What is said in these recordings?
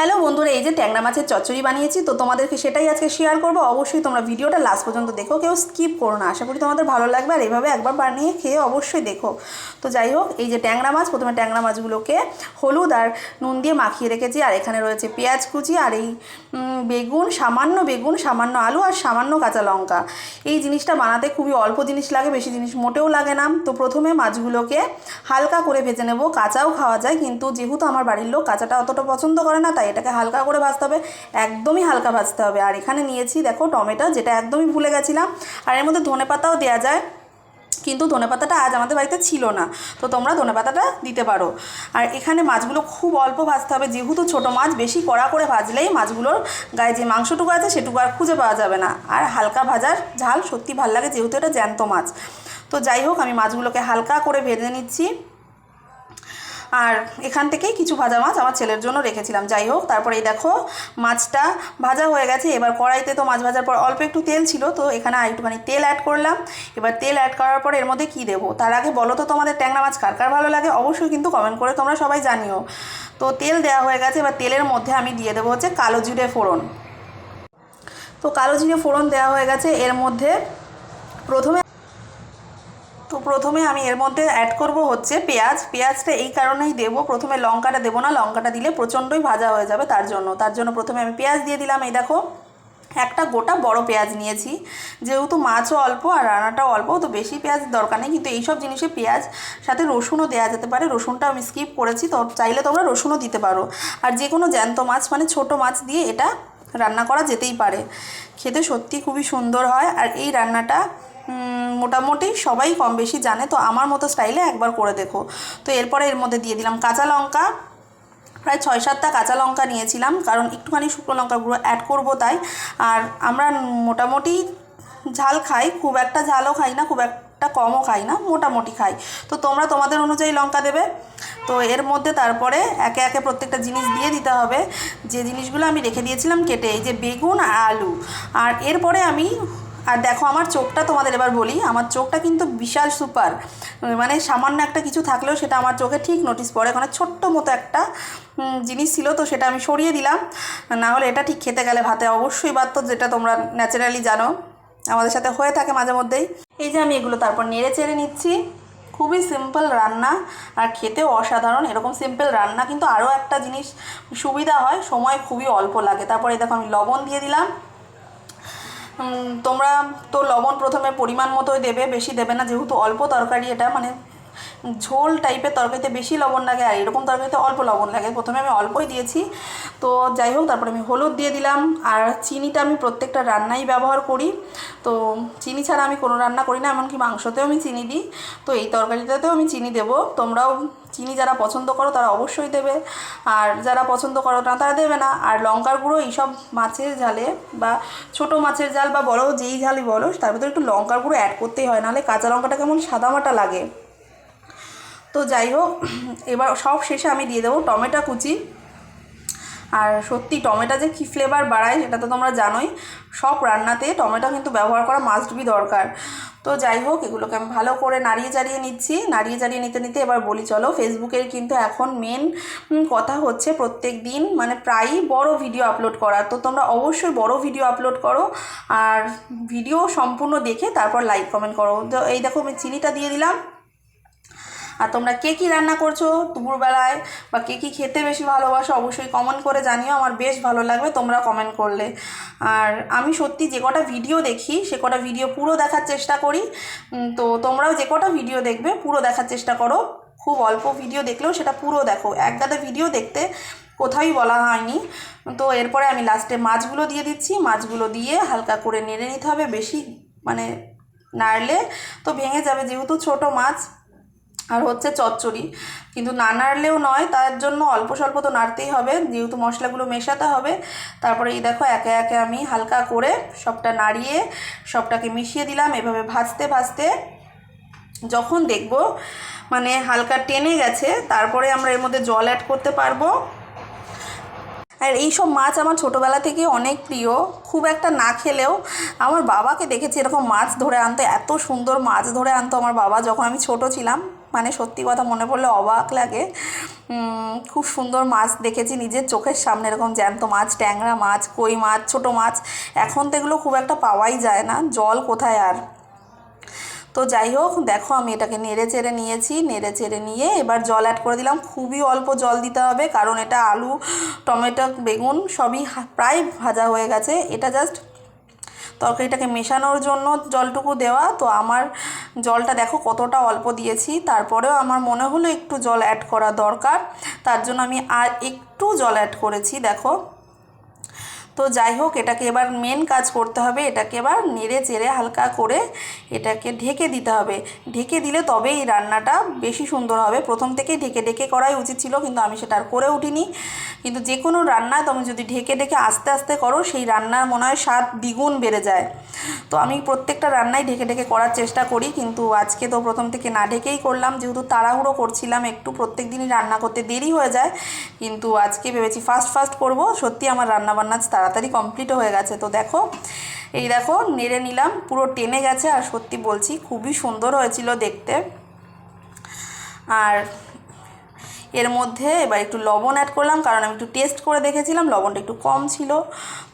Hello বন্ধুরা, এই যে ট্যাংরা মাছের চচ্চড়ি বানিয়েছি, তো তোমাদেরকে সেটাই আজকে শেয়ার করব। অবশ্যই তোমরা ভিডিওটা লাস্ট পর্যন্ত দেখো, কেউ স্কিপ করো না। আশা করি তোমাদের ভালো লাগবে, আর এইভাবে একবার বানিয়ে খেয়ে অবশ্যই দেখো। তো যাই হোক, এই যে ট্যাংরা মাছ, প্রথমে ট্যাংরা মাছগুলোকে হলুদ আর নুন দিয়ে মাখিয়ে রেখেছি, আর এখানে রয়েছে পেঁয়াজ কুচি আর এই বেগুন, সামান্য বেগুন, সামান্য আলু আর সামান্য কাঁচা লঙ্কা। এই জিনিসটা বানাতে খুবই অল্প জিনিস লাগে, বেশি জিনিস মোটেও লাগে না। তো প্রথমে মাছগুলোকে হালকা করে ভেজে নেব, কাঁচাও খাওয়া যায়, কিন্তু যেহেতু আমার বাড়ির লোক কাঁচাটা অতটা পছন্দ করে না, তাই এটাকে হালকা করে ভাজতে হবে, একদমই হালকা ভাজতে হবে। আর এখানে নিয়েছি, দেখো, টমেটো, যেটা একদমই ভুলে গেছিলাম। আর এর মধ্যে ধনে পাতাও দেওয়া যায়, কিন্তু ধনেপাতাটা আজ আমাদের বাড়িতে ছিল না। তো তোমরা ধনেপাতাটা দিতে পারো। আর এখানে মাছগুলো খুব অল্প ভাজতে হবে, যেহেতু ছোটো মাছ, বেশি কড়া করে ভাজলেই মাছগুলোর গায়ে যে মাংসটুকু আছে, সেটুকু আর খুঁজে পাওয়া যাবে না। আর হালকা ভাজার ঝাল সত্যি ভালো লাগে, যেহেতু এটা জ্যান্ত মাছ। তো যাই হোক, আমি মাছগুলোকে হালকা করে ভেজে নিচ্ছি। আর এখান থেকেই কিছু ভাজা মাছ আমার ছেলের জন্য রেখেছিলাম। যাই হোক, তারপরে এই দেখো, মাছটা ভাজা হয়ে গেছে। এবার কড়াইতে তো মাছ ভাজার পর অল্প একটু তেল ছিল, তো এখানে আর একটুখানি তেল অ্যাড করলাম। এবার তেল অ্যাড করার পর এর মধ্যে কী দেবো? তার আগে বলো তো তোমাদের ট্যাংরা মাছ কার কার ভালো লাগে? অবশ্যই কিন্তু কমেন্ট করে তোমরা সবাই জানিও। তো তেল দেওয়া হয়ে গেছে, এবার তেলের মধ্যে আমি দিয়ে দেবো হচ্ছে কালো জিরে ফোড়ন। তো কালো জিরে ফোড়ন দেওয়া হয়ে গেছে। এর মধ্যে প্রথমে প্রথমে আমি এর মধ্যে অ্যাড করব হচ্ছে পেঁয়াজ। পেঁয়াজটা এই কারণেই দেবো। প্রথমে লঙ্কাটা দেবো না, লঙ্কাটা দিলে প্রচণ্ডই ভাজা হয়ে যাবে তার জন্য। তার জন্য প্রথমে আমি পেঁয়াজ দিয়ে দিলাম। এই দেখো, একটা গোটা বড় পেঁয়াজ নিয়েছি। যেহেতু মাছও অল্প আর রান্নাটাও অল্প, তো বেশি পেঁয়াজ দরকার নেই। কিন্তু এইসব জিনিসে পেঁয়াজ সাথে রসুনও দেওয়া যেতে পারে। রসুনটা আমি স্কিপ করেছি। তো চাইলে তোমরা রসুনও দিতে পারো। আর যে কোনো জ্যান্ত মাছ মানে ছোট মাছ দিয়ে এটা রান্না করা যেতেই পারে। খেতে সত্যি খুবই সুন্দর হয়। আর এই রান্নাটা মোটামুটি সবাই কম বেশি জানে, তো আমার মতো স্টাইলে একবার করে দেখো। তো এরপরে এর মধ্যে দিয়ে দিলাম কাঁচা লঙ্কা। প্রায় ছয় সাতটা কাঁচা লঙ্কা নিয়েছিলাম, কারণ একটুখানি শুকনো লঙ্কা গুঁড়ো অ্যাড করব তাই। আর আমরা মোটামুটি ঝাল খাই, খুব একটা ঝালও খাই না, খুব একটা কমও খাই না, মোটামুটি খাই। তো তোমরা তোমাদের অনুযায়ী লঙ্কা দেবে। তো এর মধ্যে তারপরে একে একে প্রত্যেকটা জিনিস দিয়ে দিতে হবে। যে জিনিসগুলো আমি রেখে দিয়েছিলাম কেটে, এই যে বেগুন আলু। আর এরপরে আমি আর দেখো, আমার চোখটা তোমাদের এবার বলি, আমার চোখটা কিন্তু বিশাল সুপার। মানে সামান্য একটা কিছু থাকলেও সেটা আমার চোখে ঠিক নোটিস পড়ে। ওখানে ছোট্ট মতো একটা জিনিস ছিল, তো সেটা আমি সরিয়ে দিলাম। না হলে এটা ঠিক খেতে গেলে ভাতে অবশ্যই বাদ তো, যেটা তোমরা ন্যাচারালি জানো। আমাদের সাথে হয়ে থাকে মাঝে মধ্যেই। এই যে আমি এগুলো তারপর নেড়ে চেড়ে নিচ্ছি। খুবই সিম্পল রান্না, আর খেতেও অসাধারণ। এরকম সিম্পল রান্না কিন্তু আরও একটা জিনিস সুবিধা হয়। সময় খুবই অল্প লাগে। তারপরে দেখো আমি লবণ দিয়ে দিলাম। তোমরা তো লবণ প্রথমে পরিমাণ মতোই দেবে, বেশি দেবে না, যেহেতু অল্প তরকারি এটা মানে ঝোল টাইপের তরকারিতে বেশি লবণ লাগে, আর এরকম তরকারিতে অল্প লবণ লাগে। প্রথমে আমি অল্পই দিয়েছি। তো যাই হোক, তারপরে আমি হলুদ দিয়ে দিলাম, আর চিনিটা আমি প্রত্যেকটা রান্নাই ব্যবহার করি। তো চিনি ছাড়া আমি কোনো রান্না করি না, এমনকি মাংসতেও আমি চিনি দিই। তো এই তরকারিটাতেও আমি চিনি দেবো। তোমরাও চিনি যারা পছন্দ করো তারা অবশ্যই দেবে। আর যারা পছন্দ করো না তারা দেবে না। আর লঙ্কার গুঁড়ো এইসব মাছের ঝালে বা ছোট মাছের ঝাল বা বড় যেই ঝালই বলো, তার ভিতরে একটু লঙ্কার গুঁড়ো অ্যাড করতেই হয়। নাহলে কাঁচা লঙ্কাটা কেমন সাদামাটা লাগে। তো যাই হোক, এবার সব শেষে আমি দিয়ে দেবো টমেটো কুচি। আর সত্যি টমেটো যে কী ফ্লেভার বাড়ায় সেটা তো তোমরা জানোই। সব রান্নাতে টমেটো কিন্তু ব্যবহার করা মাস্ট বি দরকার। তো যাই হোক, এগুলোকে আমি ভালো করে নাড়িয়ে চাড়িয়ে নিচ্ছি। নাড়িয়ে চাড়িয়ে নিতে নিতে এবার বলি, চলো ফেসবুকের কিন্তু এখন মেন কথা হচ্ছে প্রত্যেক দিন মানে প্রায়ই বড় ভিডিও আপলোড করার তো তোমরা অবশ্যই বড় ভিডিও আপলোড করো। আর ভিডিও সম্পূর্ণ দেখে তারপর লাইক কমেন্ট করো। তো এই দেখো আমি চিনিটা দিয়ে দিলাম। আর তোমরা কে কী রান্না করছ দুপুরবেলায় বা কে কী খেতে বেশি ভালোবাসো অবশ্যই কমেন্ট করে জানিও, আমার বেশ ভালো লাগবে তোমরা কমেন্ট করলে। আর আমি সত্যি যে কটা ভিডিও দেখি, সে কটা ভিডিও পুরো দেখার চেষ্টা করি। তো তোমরাও যে কটা ভিডিও দেখবে, পুরো দেখার চেষ্টা করো। খুব অল্প ভিডিও দেখলেও সেটা পুরো দেখো। এক গাদা ভিডিও দেখতে কোথাওই বলা হয়নি। তো এরপরে আমি লাস্টে মাছগুলো দিয়ে দিচ্ছি। মাছগুলো দিয়ে হালকা করে নেড়ে নিতে হবে, বেশি মানে নাড়লে তো ভেঙে যাবে। যেহেতু ছোট মাছ আর হচ্ছে চচ্চড়ি। কিন্তু না নাড়লেও নয়, তার জন্য অল্প স্বল্প তো নাড়তেই হবে, যেহেতু মশলাগুলো মেশাতে হবে। তারপরে এই দেখো, একে একে আমি হালকা করে সবটা নাড়িয়ে সবটাকে মিশিয়ে দিলাম। এভাবে ভাজতে ভাজতে যখন দেখব মানে হালকা টেনে গেছে, তারপরে আমরা এর মধ্যে জল অ্যাড করতে পারব। আর এই সব মাছ আমার ছোটোবেলা থেকে অনেক প্রিয়। খুব একটা না খেলেও আমার বাবাকে দেখেছি এরকম মাছ ধরে আনতে, এত সুন্দর মাছ ধরে আনতো আমার বাবা যখন আমি ছোট ছিলাম। মানে সত্যি কথা মনে পড়লে অবাক লাগে। খুব সুন্দর মাছ দেখেছি নিজের চোখের সামনে, এরকম জ্যান্ত মাছ, ট্যাংরা মাছ, কই মাছ, ছোটো মাছ। এখন তো এগুলো খুব একটা পাওয়াই যায় না, জল কোথায় আর? তো যাই হোক, দেখো আমি এটাকে নেড়ে চেড়ে নিয়েছি, নেড়ে চেড়ে নিয়ে এবার জল অ্যাড করে দিলাম। খুবই অল্প জল দিতে হবে, কারণ এটা আলু, টমেটো, বেগুন সবই প্রায় ভাজা হয়ে গেছে। এটা জাস্ট তরকারিটাকে মেশানোর জন্য জলটুকু দেওয়া। তো আমার জলটা দেখো কতটা অল্প দিয়েছি। তারপরেও আমার মনে হলো একটু জল অ্যাড করা দরকার। তার জন্য আমি আর একটু জল অ্যাড করেছি, দেখো। তো যাই হোক, এটাকে এবার মেন কাজ করতে হবে। এটাকে এবার নেড়ে চেড়ে হালকা করে এটাকে ঢেকে দিতে হবে। ঢেকে দিলে তবে এই রান্নাটা বেশি সুন্দর হবে। প্রথম থেকেই ঢেকে ঢেকে করাই উচিত ছিল, কিন্তু আমি সেটা আর করে উঠিনি। কিন্তু যে কোনো রান্না তুমি যদি ঢেকে ঢেকে আস্তে আস্তে করো, সেই রান্নার মনে হয় স্বাদ দ্বিগুণ বেড়ে যায়। তো আমি প্রত্যেকটা রান্নাই ঢেকে ঢেকে করার চেষ্টা করি, কিন্তু আজকে তো প্রথম থেকে না ঢেকেই করলাম। যেহেতু তাড়াহুড়ো করছিলাম, একটু প্রত্যেক দিনই রান্না করতে দেরি হয়ে যায়, কিন্তু আজকে ভেবেছি ফাস্ট ফাস্ট করব। সত্যি আমার রান্না বান্না তাড়াতাড়ি কমপ্লিট হয়ে গেছে। তো দেখো, এই দেখো, নেড়ে নিলাম, পুরো টেনে গেছে, আর সত্যি বলছি খুবই সুন্দর হয়েছিল দেখতে। আর এর মধ্যে এবার একটু লবণ অ্যাড করলাম, কারণ আমি একটু টেস্ট করে দেখেছিলাম, লবণটা একটু কম ছিল।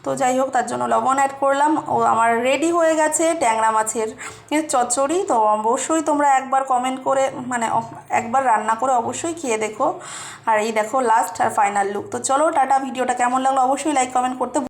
তো যাই হোক, তার জন্য লবণ অ্যাড করলাম। ও আমার রেডি হয়ে গেছে ট্যাংরা মাছের। চচ্চড়ি, তো অবশ্যই তোমরা একবার কমেন্ট করে মানে একবার রান্না করে অবশ্যই খেয়ে দেখো। আর এই দেখো লাস্ট আর ফাইনাল লুক তো চলো, টাটা। ভিডিওটা কেমন লাগল অবশ্যই লাইক কমেন্ট করতে